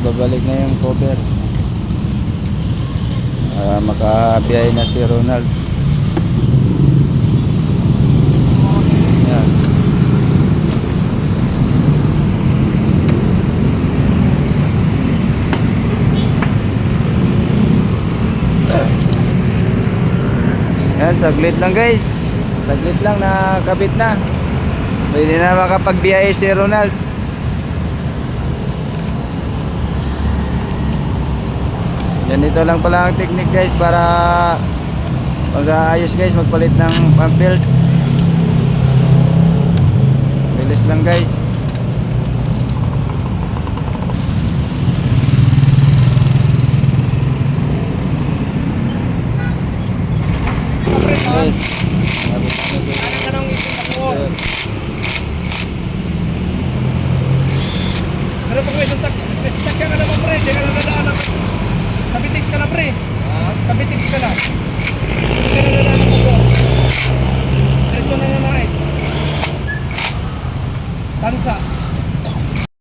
babalik na yung cover. Ah, makabiyay na si Ronald. Yan. Yan, saglit lang guys. Saglit lang nakabit na. Pwede na makapagbiyahe si Ronald. Ganito lang pala ang technique guys para pag-aayos guys magpalit ng pump belt. Bilis lang guys. Guys. Pero pag may sasakyan, may sasakyan ka naman pre, di ka na nadaan ng... Kabitiks ka na pre. Kabitiks ka na. Hindi ka na nadaan ng motor. Diretso na nanain. Tansa.